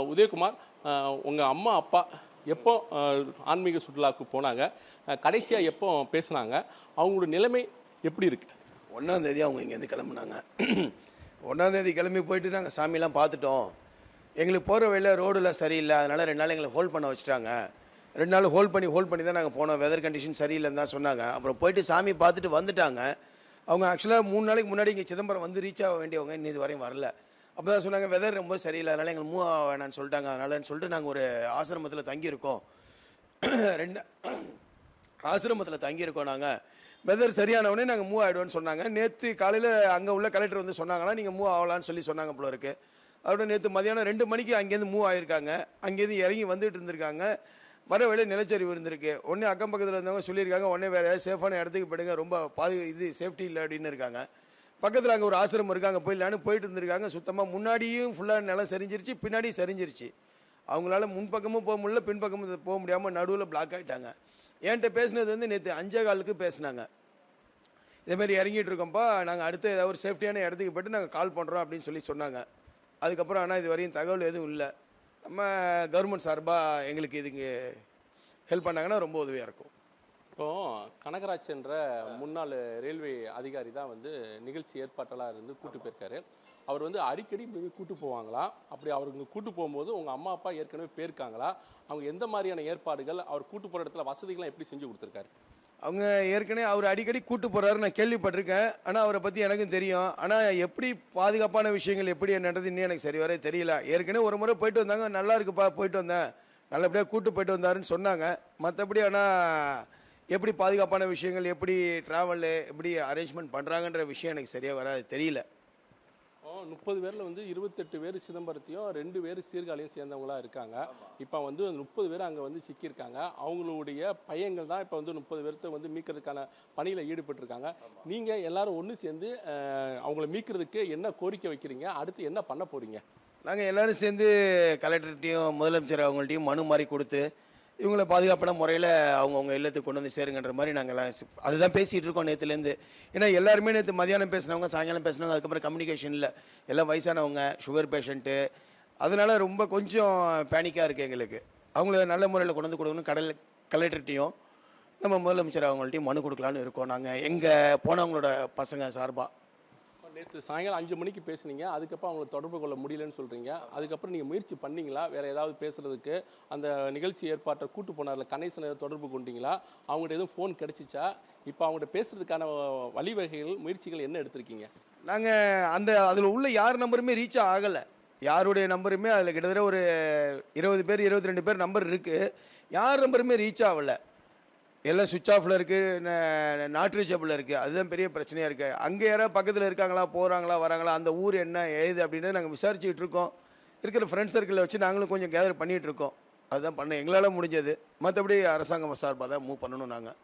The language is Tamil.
உதயகுமார் உங்கள் அம்மா அப்பா எப்போ ஆன்மீக சுற்றுலாவுக்கு போனாங்க? கடைசியாக எப்போ பேசுனாங்க? அவங்களோட நிலைமை எப்படி இருக்கு? ஒன்றாந்தேதி அவங்க இங்கேருந்து கிளம்புனாங்க. ஒன்றாந்தேதி கிளம்பி போயிட்டு நாங்கள் சாமிலாம் பார்த்துட்டோம். எங்களுக்கு போகிற வழியில் ரோடில் சரியில்லை. அதனால் ரெண்டு நாள் எங்களை ஹோல்ட் பண்ண வச்சுட்டாங்க. ரெண்டு நாள் ஹோல்ட் பண்ணி ஹோல்ட் பண்ணி தான் நாங்கள் போனோம். வெதர் கண்டிஷன் சரியில்லைன்னு தான் சொன்னாங்க. அப்புறம் போயிட்டு சாமி பார்த்துட்டு வந்துட்டாங்க. அவங்க ஆக்சுவலாக மூணு நாளைக்கு முன்னாடி இங்கே சிதம்பரம் வந்து ரீச் ஆக வேண்டியவங்க. இன்னும் இது வரையும் வரல. அப்போ தான் சொன்னாங்க வெதர் ரொம்ப சரியில்லை. அதனால் எங்களுக்கு மூவ் ஆக வேணாம்னு சொல்லிட்டாங்க. அதனாலன்னு சொல்லிட்டு நாங்கள் ஒரு ஆசிரமத்தில் தங்கியிருக்கோம். ரெண்டு ஆசிரமத்தில் தங்கியிருக்கோம் நாங்கள் வெதர் சரியானவொடனே நாங்கள் மூவ் ஆகிடுவோன்னு சொன்னாங்க. நேற்று காலையில் அங்கே உள்ள கலெக்டர் வந்து சொன்னாங்களா நீங்கள் மூவ் ஆகலான்னு சொல்லி சொன்னாங்க போல இருக்குது அதோட நேற்று மதியானம் ரெண்டு மணிக்கு அங்கேருந்து மூவ் ஆகியிருக்காங்க அங்கேருந்து இறங்கி வந்துட்டு இருந்திருக்காங்க. வர வழியில் நிலச்சரிவு இருந்திருக்கு. உடனே அக்கம் பக்கத்தில் இருந்தவங்க சொல்லியிருக்காங்க உடனே வேறு சேஃபான இடத்துக்கு போயிடுங்க. ரொம்ப பாது இது சேஃப்டி இல்லை அப்படின்னு இருக்காங்க. பக்கத்தில் அங்கே ஒரு ஆசிரமம் இருக்காங்க போயிடலான்னு போயிட்டு இருந்திருக்காங்க. சுத்தமாக முன்னாடியும் ஃபுல்லாக நிலம் சரிஞ்சிருச்சு பின்னாடியும் சரிஞ்சிருச்சு. அவங்களால முன்பக்கமும் போக முடியல பின்பக்கமும் போக முடியாமல் நடுவில் பிளாக் ஆகிட்டாங்க என்கிட்ட பேசினது வந்து நேற்று அஞ்சே காலுக்கு பேசினாங்க. இதேமாரி இறங்கிட்டு இருக்கோம்ப்பா நாங்கள் அடுத்து ஏதாவது ஒரு சேஃப்டியான இடத்துக்கு போய்ட்டு நாங்கள் கால் பண்ணுறோம் அப்படின்னு சொல்லி சொன்னாங்க. அதுக்கப்புறம் ஆனால் இது வரையும் தகவல் எதுவும் இல்லை. நம்ம கவர்மெண்ட் சார்பாக எங்களுக்கு இதுக்கு ஹெல்ப் பண்ணாங்கன்னா ரொம்ப உதவியாக இருக்கும். இப்போ கனகராஜ் என்ற முன்னாள் ரயில்வே அதிகாரி தான் வந்து நிகழ்ச்சி ஏற்பாட்டெல்லாம் இருந்து கூட்டு போயிருக்காரு. அவர் வந்து அடிக்கடி போய் கூட்டு போவாங்களா? அப்படி அவருக்கு கூட்டு போகும்போது உங்கள் அம்மா அப்பா ஏற்கனவே போயிருக்காங்களா? அவங்க எந்த மாதிரியான ஏற்பாடுகள்? அவர் கூட்டு போகிற இடத்துல வசதிகள்லாம் எப்படி செஞ்சு கொடுத்துருக்காரு? அவங்க ஏற்கனவே அவர் அடிக்கடி கூட்டு போறாரு நான் கேள்விப்பட்டிருக்கேன். ஆனால் அவரை பற்றி எனக்கும் தெரியும். ஆனால் எப்படி பாதுகாப்பான விஷயங்கள் எப்படி நடந்தது இன்னும் எனக்கு சரி வர தெரியல. ஏற்கனவே ஒரு முறை போயிட்டு வந்தாங்க. நல்லா இருக்குப்பா போயிட்டு வந்தேன். நல்லபடியாக கூட்டு போயிட்டு வந்தாருன்னு சொன்னாங்க. மற்றபடி ஆனால் எப்படி பாதுகாப்பான விஷயங்கள் எப்படி ட்ராவலு எப்படி அரேஞ்ச்மெண்ட் பண்ணுறாங்கன்ற விஷயம் எனக்கு சரியாக வராது தெரியல. முப்பது பேரில் வந்து இருபத்தெட்டு பேர் சிதம்பரத்தையும் ரெண்டு பேர் சீர்காழியும் சேர்ந்தவங்களா இருக்காங்க. இப்போ வந்து முப்பது பேர் அங்கே வந்து சிக்கியிருக்காங்க. அவங்களுடைய பையங்கள் தான் இப்போ வந்து முப்பது பேர்த்த வந்து மீட்கிறதுக்கான பணியில் ஈடுபட்டிருக்காங்க. நீங்கள் எல்லாரும் ஒன்று சேர்ந்து அவங்கள மீட்கிறதுக்கு என்ன கோரிக்கை வைக்கிறீங்க? அடுத்து என்ன பண்ண போறீங்க? நாங்கள் எல்லாரும் சேர்ந்து கலெக்டர்கிட்டையும் முதலமைச்சர் அவங்கள்ட்டையும் மனு மாதிரி கொடுத்து இவங்களை பாதுகாப்பான முறையில் அவங்கவுங்க இல்லத்துக்கு கொண்டு வந்து சேருங்கன்ற மாதிரி நாங்கள் எல்லாம் அதுதான் பேசிகிட்டு இருக்கோம் நேற்றுலேருந்து ஏன்னா எல்லாருமே நேற்று மதியானம் பேசினவங்க சாயங்காலம் பேசினவங்க அதுக்கப்புறம் கம்யூனிகேஷன் இல்லை. எல்லாம் வயசானவங்க சுகர் பேஷண்ட்டு அதனால் ரொம்ப கொஞ்சம் பேனிக்காக இருக்குது எங்களுக்கு. அவங்கள நல்ல முறையில் கொண்டு வந்து கொடுக்கணும் கடல் கலெக்டர்கிட்டையும் நம்ம முதலமைச்சர் அவங்கள்ட்டையும் மனு கொடுக்கலான்னு இருக்கோம். நாங்கள் எங்கள் போனவங்களோட பசங்க சார்பாக நேற்று சாயங்காலம் அஞ்சு மணிக்கு பேசுனீங்க. அதுக்கப்புறம் அவங்கள தொடர்பு கொள்ள முடியலன்னு சொல்கிறீங்க அதுக்கப்புறம் நீங்கள் முயற்சி பண்ணீங்களா? வேறு ஏதாவது பேசுகிறதுக்கு அந்த நிகழ்ச்சி ஏற்பாட்டை கூட்டு போனார்ல கணேசனை தொடர்பு கொண்டீங்களா? அவங்கள்ட்ட எதுவும் ஃபோன் கிடச்சிச்சா? இப்போ அவங்கள்ட்ட பேசுகிறதுக்கான வழிவகைகள் முயற்சிகள் என்ன எடுத்திருக்கீங்க? நாங்கள் அந்த அதில் உள்ள யார் நம்பருமே ரீச் ஆகலை. யாருடைய நம்பருமே அதில் கிட்டத்தட்ட ஒரு இருபது பேர் இருபத்தி ரெண்டு பேர் நம்பர் இருக்குது யார் நம்பருமே ரீச் ஆகலை. எல்லாம் சுவிட்ச் ஆஃபில் இருக்குது நாட் ரீச்சபிள் இருக்குது அதுதான் பெரிய பிரச்சனையாக இருக்குது அங்கே யாராவது பக்கத்தில் இருக்காங்களா போகிறாங்களா வராங்களா அந்த ஊர் என்ன ஏது அப்படின்னு நாங்கள் விசாரிச்சுக்கிட்டு இருக்கோம். இருக்கிற ஃப்ரெண்ட்ஸ் சர்க்கிளில் வச்சு நாங்களும் கொஞ்சம் கேதர் பண்ணிகிட்டு இருக்கோம். அதுதான் பண்ண எங்களால் முடிஞ்சது. மற்றபடி அரசாங்கம் சார்பாக தான் மூவ் பண்ணணும் நாங்கள்